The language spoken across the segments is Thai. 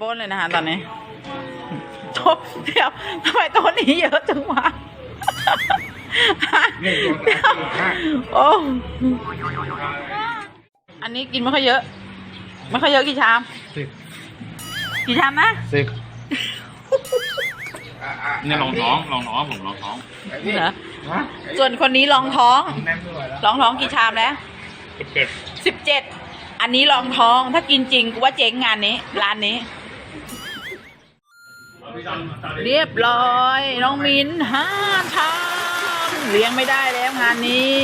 ปล้นเลยนะคะ ตอนนี้โต๊ะเดี๋ยวทำไมโต๊ะนี้เยอะจังวะหนึ่งสองสามสี่ห้าโอ้อันนี้กินไม่ค่อยเยอะ ไม่ค่อยเยอะกี่ชามสิบกี่ชามนะสิบเนี่ยลองท้องลองท้องผมลองท้องเหรอฮะส่วนคนนี้ลองท้องแน่นด้วยแล้วลองท้องกี่ชามแล้วสิบเจ็ดสิบเจ็ดอันนี้ลองท้องถ้ากินจริงกูว่าเจ๊งงานนี้ ร้านนี้ เรียบร้อย น้องมิ้นห้าชามเลี้ยงไม่ได้แล้วงานนี้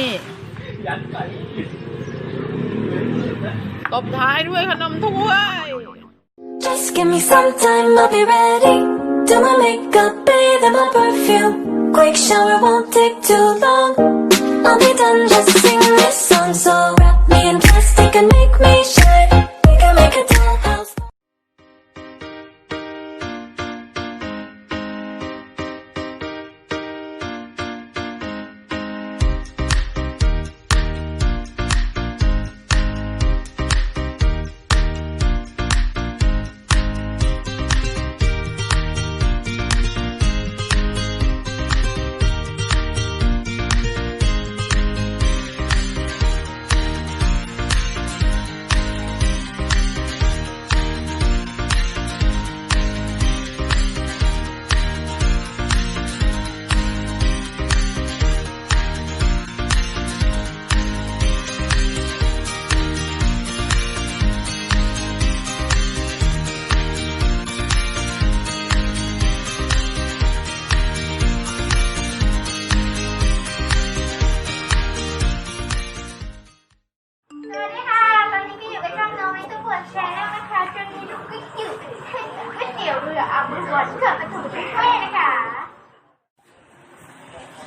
ตบท้ายด้วยขนมถ้วย Just give me some time, I'll be ready. Do my makeup, bathe in my perfume. Quick shower won't take too long. I'll be done, just sing this song. So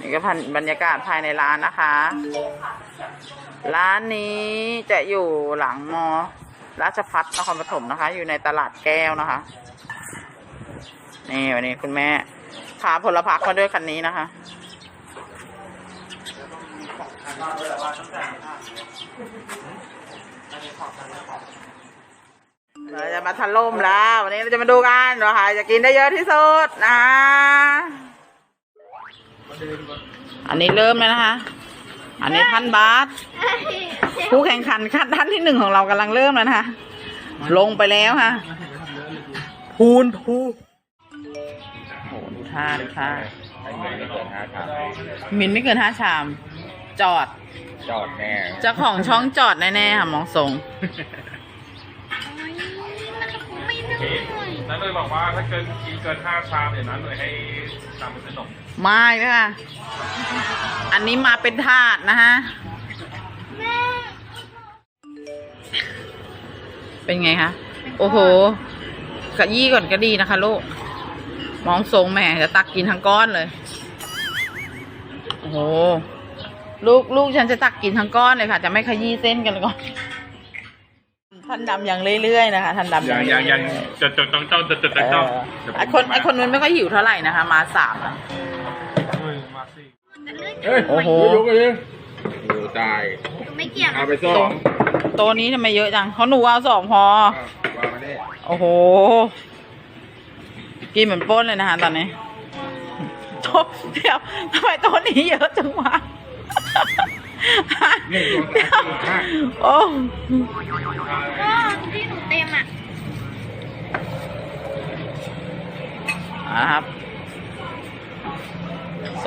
นี่ก็พันบรรยากาศภายในร้านนะคะ ร้านนี้จะอยู่หลังมอราชพัฒนครปฐมนะคะ อยู่ในตลาดแก้วนะคะ นี่วันนี้คุณแม่พาพลพักมาด้วยคันนี้นะคะเราจะมาถล่มแล้ว วันนี้เราจะมาดูกันว่าใครจะกินได้เยอะที่สุดนะ อันนี้เริ่มแล้วนะคะ อันนี้ท่านบาสผู้แข่งขันขั้นท่านที่หนึ่งของเรากำลังเริ่มแล้วนะคะ ลงไปแล้วค่ะ พูนพูโอ้โหดูท่าดูท่าไอ้เงินไม่เกินห้าชามมินไม่เกินห้าชาม จอด จอดแน่ เจ้าของช่องจอดแน่ๆค่ะมองทรงนั้นเลยบอกว่าถ้าเกินกินเกินห้าชามเดี๋ยวนั้นเลยให้นำไปซื้อนม ไม่ค่ะ อันนี้มาเป็นถาดนะฮะ เป็นไงคะ โอ้โหขยี้ก่อนก็ดีนะคะลูก มองทรงแหม่จะตักกินทั้งก้อนเลย โอ้โห ลูกลูกฉันจะตักกินทั้งก้อนเลยค่ะ จะไม่ขยี้เส้นกันเลยก่อนท่านดำยังเรื่อยๆนะคะท่านดำยังยังยังจดจดจ้องจ้องจดจดเอจ้องอไอคนไอคนนู้นไม่ค่อยหิวเท่าไหร่นะคะ มาสามอะมาสิ เฮ้ยโอ้โห ยกไปเลยโอ้ตายไม่เกี่ยวเอาไปซ่อมโตัวนี้ทำไมเยอะจังเพราะหนูเอาสองพออะวางมาได้โอ้โห กินเหมือนปล้นเลยนะคะตอนนี้โต๊ะเดี๋ยวทำไมโต๊ะนี้เยอะจังวะหนึ่งสองสามสี่ห้าโอ้ก็ที่หนูเต็มอะอ่าครับ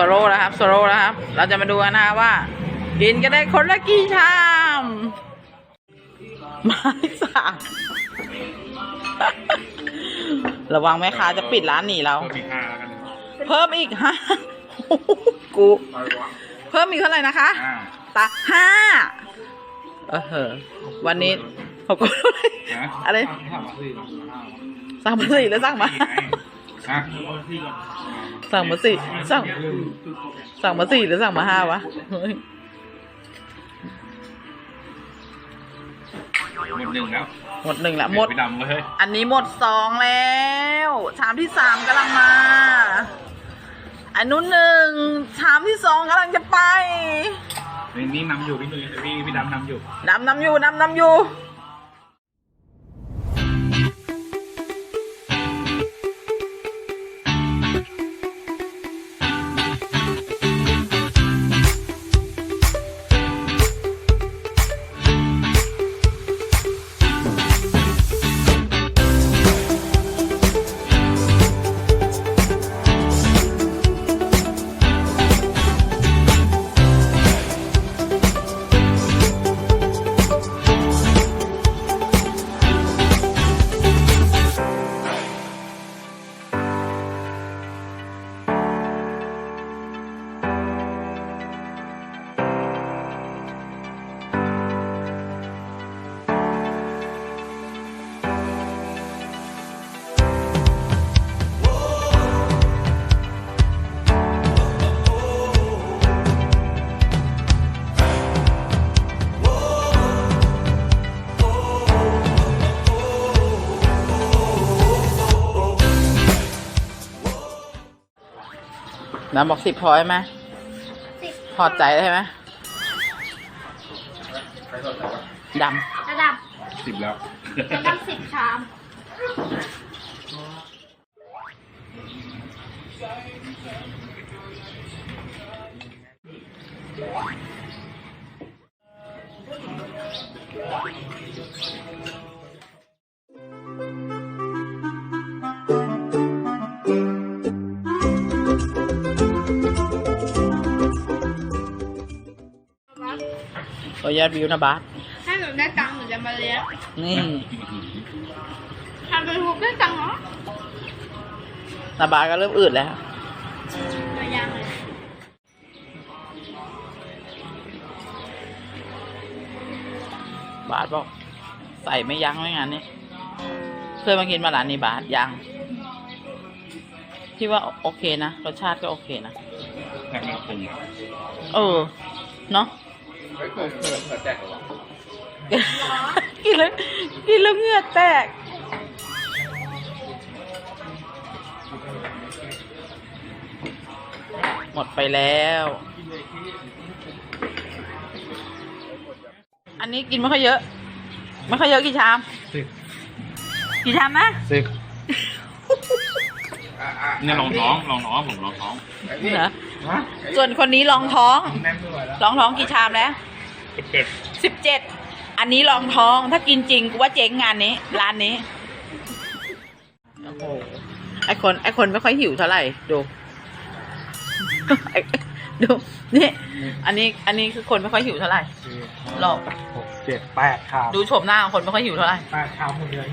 โซโล่แล้วครับโซโล่แล้วครับ เราจะมาดูกันนะว่า กินกันได้คนละกี่ชามไม้สามระวังแม่ค้าจะปิดร้านหนีเราเพิ่มอีกห้าแล้วกันเพิ่มอีกห้ากูเพิ่มอีกเท่าไหร่นะคะ อ่าตาห้าเออเหอะวันนี้เขาก็ฮะอะไรถามมาสิสั่งมาสี่แล้วสั่งมา ฮะ สั่งมาสี่สั่ง สั่งมาสี่หรือสั่งมาห้าวะเฮ้ยหมดหนึ่งแล้วหมดหนึ่งละหมด ไปดำเลยอันนี้หมดสองแล้ว ชามที่สามกำลังมา อันนู้นหนึ่งชามที่สองกำลังจะไป นี่นี่นำอยู่พี่หนุ่ยพี่พี่ดำนำอยู่นำนำอยู่นำนำอยู่ น้ำบอกสิบพอใช่ไหมสิบพอใจได้ไหมใครสนใจวะดระดับสิบแล้ว ระดับสิบชามำตัวยอดวิวนะบาสถ้าหนูได้ตังค์หนูจะมาเลี้ยงนี่ทำเป็นหูได้ตังค์เหรอนาบาสก็เริ่มอืดแล้วไม่ยังเลยบาสบอกใส่ไม่ยั้งไม่งั้นนี่เคยมากินมาร้านนี้บาสยังที่ว่าโอเคนะรสชาติก็โอเคนะแค่ไม่ปรุงเออเนาะ กหรอกินแล้วกินแล้วเหงื่อแตกหมดไปแล้ว อันนี้กินไม่ค่อยเยอะ ไม่ค่อยเยอะกี่ชามสิบกี่ชามนะสิบเนี่ยลองท้องลองท้องผมลองท้องเหรอส่วนคนนี้รองท้องแน่นด้วยแล้วรองท้องกี่ชามแล้ว สิบเจ็ดสิบเจ็ดอันนี้รองท้องถ้ากินจริงกูว่าเจ๊งงานนี้ ร้านนี้ โอ้โหไอคนไอคนไม่ค่อยหิวเท่าไหร่ดู ไอ้ดูนี่อันนี้อันนี้คือคนไม่ค่อยหิวเท่าไหร่หรอก หกเจ็ดแปดขาวดูโฉมหน้าของคนไม่ค่อยหิวเท่าไหร่ แปดขาวหมดเลย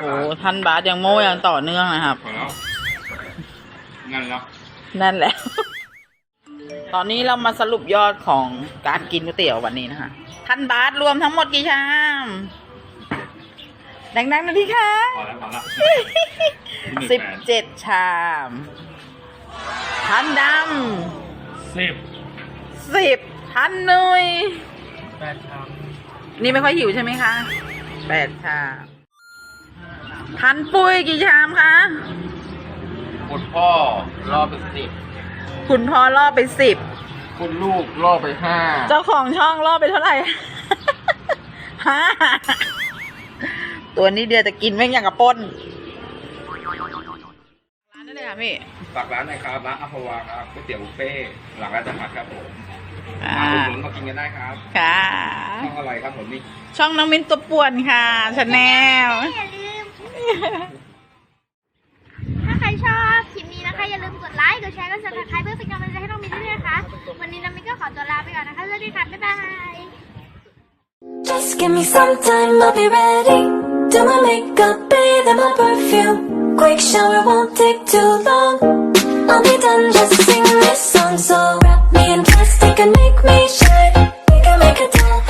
โอ้โหท่านบาสยังโม่ยังต่อเนื่องนะครับ พอแล้วงั้นแล้ว นั่นแหละ ตอนนี้เรามาสรุปยอดของการกินก๋วยเตี๋ยววันนี้นะคะท่านบาสรวมทั้งหมดกี่ชามดังๆหนะพี่คะพอแล้วพอแล้วสิบเจ็ดชามท่านดสิบำสิบท่านนุยแปดขาวนี่ไม่ค่อยหิวใช่ไหมคะแปดชามท่านปุ้ยกี่ชามคะคุณพ่อรอไปสิบ คุณพ่อล่อไปสิบ คุณลูกรอไปห้าเจ้าของช่องล่อไปเท่าไหร่ ห้า ตัวนี้เดียวแต่กินแม่งอย่างกับป้น ร้านได้เลยค่ะพี่ ฝากร้านหน่อยครับร้านอัพวาครับก๋วยเตี๋ยวบุฟเฟ่ต์หลังราชพัฒครับผมอ่า มาอุดหนุนมากินกันได้ครับค่ะช่องอะไรครับผมนี่ ช่องน้องมิ้นตัวป่วนค่ะชาแนล อย่าลืม อย่าลืมกดไลค์ กดแชร์ กด subscribe เพื่อเป็นกำลังใจให้น้องมินด้วยนะคะ วันนี้น้องมินก็ขอตัวลาไปก่อนนะคะ สวัสดีค่ะ บ๊ายบาย Just give me some time, I'll be ready. Do my makeup, bathe in my perfume. Quick shower won't take too long. I'll be done, just sing this song. So wrap me in plastic and make me shine. We can make a dance.